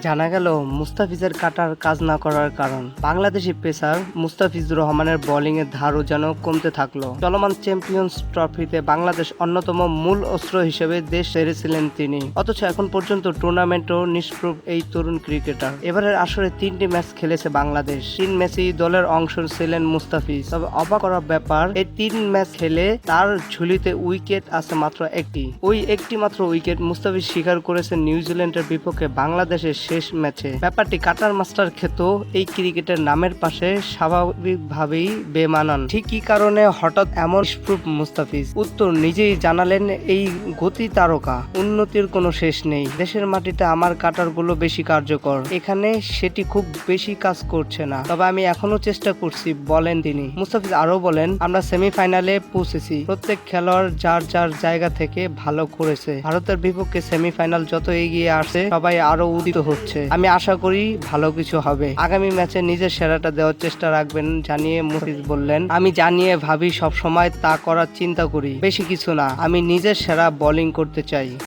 জানা গেল, মুস্তাফিজের কাটার কাজ না করার কারণ। বাংলাদেশি পেসার মুস্তাফিজুর রহমানের বোলিং এর ধারও যেন কমতে থাকল। চলমান চ্যাম্পিয়ন্স ট্রফিতে বাংলাদেশ অন্যতম মূল অস্ত্র হিসেবে দেশ সেরেছিলেন তিনি। অথচ এখন পর্যন্ত টুর্নামেন্টও নিষ্প্রভ এই তরুণ ক্রিকেটার এবারের আসরে তিনটি ম্যাচ খেলেছে বাংলাদেশ। তিন ম্যাচেই দলের অংশ ছিলেন মুস্তাফিজ। তবে অবাক করার ব্যাপার, এই তিন ম্যাচ খেলে তার ঝুলিতে উইকেট আছে মাত্র একটি। ওই একটি মাত্র উইকেট মুস্তাফিজ স্বীকার করেছেন নিউজিল্যান্ডের বিপক্ষে বাংলাদেশের শেষ ম্যাচে। ব্যাপারটি কাটার মাস্টার খেতেও এই ক্রিকেটের নামের পাশে স্বাভাবিকভাবেই বেমানান। ঠিক কি কারণে হঠাৎ এমন স্প্রুপ মুস্তাফিজ? উত্তর নিজেই জানালেন এই গতি তারকা। উন্নতির কোনো শেষ নেই। দেশের মাটিতে আমার কাটারগুলো বেশি কার্যকর। এখানে সেটি খুব বেশি কাজ করছে না। তবে আমি এখনও চেষ্টা করছি, বলেন তিনি। মুস্তাফিজ আরও বলেন, আমরা সেমিফাইনালে পৌঁছেছি। প্রত্যেক খেলোয়াড় যার যার জায়গা থেকে ভালো করেছে। ভারতের বিপক্ষে সেমিফাইনাল যত এগিয়ে আসছে সবাই আরও উদিত হচ্ছে। আমি আশা করি ভালো কিছু হবে। আগামী ম্যাচে নিজের সেরাটা দেওয়ার চেষ্টা রাখবেন, জানিয়ে মুফিজ বললেন, আমি জানিয়ে ভাবি সব সময় তা করার চিন্তা করি, বেশি কিছু না। আমি নিজের সেরা বোলিং করতে চাই।